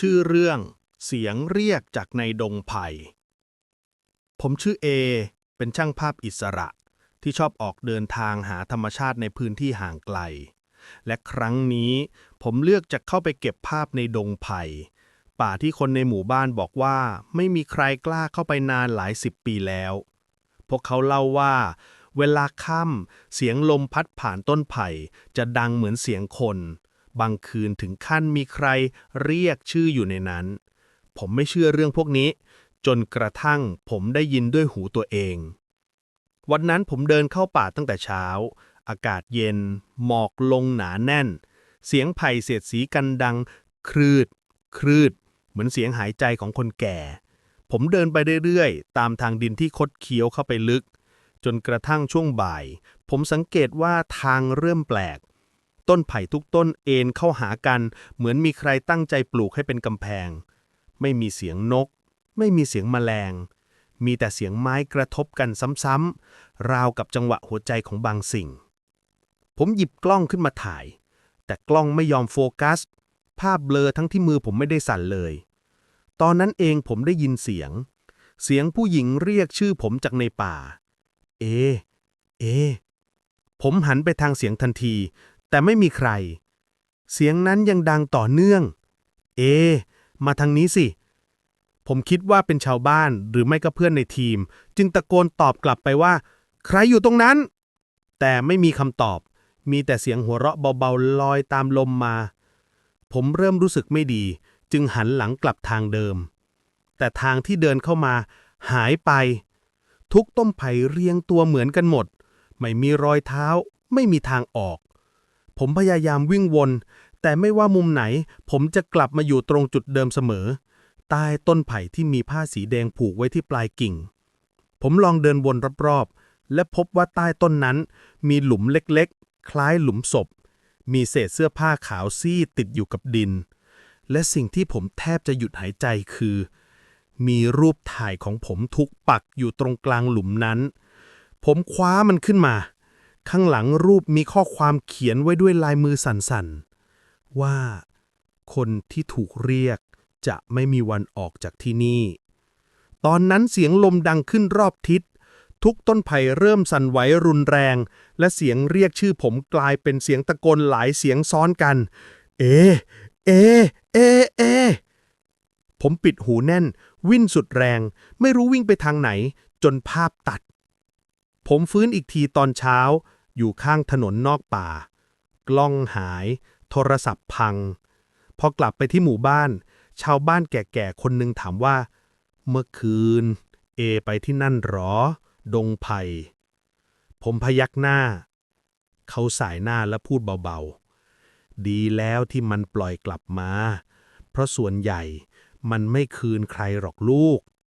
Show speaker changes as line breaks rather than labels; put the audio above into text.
ชื่อเรื่องเสียงเรียกจากในดงไผ่ ผมชื่อเอ เป็นช่างภาพอิสระที่ชอบออกเดินทางหาธรรมชาติในพื้นที่ห่างไกล และครั้งนี้ผมเลือกจะเข้าไปเก็บภาพในดงไผ่ ป่าที่คนในหมู่บ้านบอกว่าไม่มีใครกล้าเข้าไปนานหลายสิบปีแล้ว พวกเขาเล่าว่า เวลาค่ำเสียงลมพัดผ่านต้นไผ่จะดังเหมือนเสียงคน บางคืนถึงขั้นมีใครเรียกชื่ออยู่ในนั้น ผมไม่เชื่อเรื่องพวกนี้ จนกระทั่งผมได้ยินด้วยหูตัวเอง วันนั้นผมเดินเข้าป่าตั้งแต่เช้า อากาศเย็น หมอกลงหนาแน่น เสียงไผ่เสียดสีกันดัง ครืด ครืด เหมือนเสียงหายใจของคนแก่ ผมเดินไปเรื่อยๆ ตามทางดินที่คดเคี้ยวเข้าไปลึก จนกระทั่งช่วงบ่าย ผมสังเกตว่าทางเริ่มแปลก ต้นไผ่ทุกต้นเอ็นเข้าหากัน เหมือนมีใครตั้งใจปลูกให้เป็นกำแพง ไม่มีเสียงนก ไม่มีเสียงแมลง มีแต่เสียงไม้กระทบกันซ้ำๆราวกับจังหวะหัวใจของบางสิ่ง ผมหยิบกล้องขึ้นมาถ่าย แต่กล้องไม่ยอมโฟกัส ภาพเบลอทั้งที่มือผมไม่ได้สั่นเลย ตอนนั้นเองผมได้ยินเสียง เสียงผู้หญิงเรียกชื่อผมจากในป่า เอ เอ ผมหันไปทางเสียงทันที แต่ไม่มีใคร เสียงนั้นยังดังต่อเนื่อง เอ มาทางนี้สิ ผมคิดว่าเป็นชาวบ้านหรือไม่ก็เพื่อนในทีม จึงตะโกนตอบกลับไปว่า ใครอยู่ตรงนั้น แต่ไม่มีคำตอบ มีแต่เสียงหัวเราะเบาๆลอยตามลมมา ผมเริ่มรู้สึกไม่ดี จึงหันหลังกลับทางเดิม แต่ทางที่เดินเข้ามา หายไป ทุกต้นไผ่เรียงตัวเหมือนกันหมด ไม่มีรอยเท้า ไม่มีทางออก ผมพยายามวิ่งวน แต่ไม่ว่ามุมไหน ผมจะกลับมาอยู่ตรงจุดเดิมเสมอ ใต้ต้นไผ่ที่มีผ้าสีแดงผูกไว้ที่ปลายกิ่ง ผมลองเดินวนรอบๆ และพบว่าใต้ต้นนั้น มีหลุมเล็กๆ คล้ายหลุมศพ มีเศษเสื้อผ้าขาวซีดติดอยู่กับดิน และสิ่งที่ผมแทบจะหยุดหายใจคือ มีรูปถ่ายของผมทุกปักอยู่ตรงกลางหลุมนั้น ผมคว้ามันขึ้นมา ข้างหลังรูปมีข้อความเขียนไว้ด้วยลายมือสั่นๆ ว่า คนที่ถูกเรียกจะไม่มีวันออกจากที่นี่ ตอนนั้นเสียงลมดังขึ้นรอบทิศ ทุกต้นไผ่เริ่มสั่นไหวรุนแรง และเสียงเรียกชื่อผมกลายเป็นเสียงตะโกนหลายเสียงซ้อนกัน เอ เอ เอ เอ ผมปิดหูแน่น วิ่นสุดแรง ไม่รู้วิ่งไปทางไหน จนภาพตัด ผมฟื้นอีกทีตอนเช้า อยู่ข้างถนนนอกป่า กล้องหาย โทรศัพท์พัง พอกลับไปที่หมู่บ้าน ชาวบ้านแก่ๆคนหนึ่งถามว่า เมื่อคืน เอไปที่นั่นหรอ ดงไผ่ผมพยักหน้า เขาสายหน้าและพูดเบาๆ ดีแล้วที่มันปล่อยกลับมา เพราะส่วนใหญ่มันไม่คืนใครหรอกลูก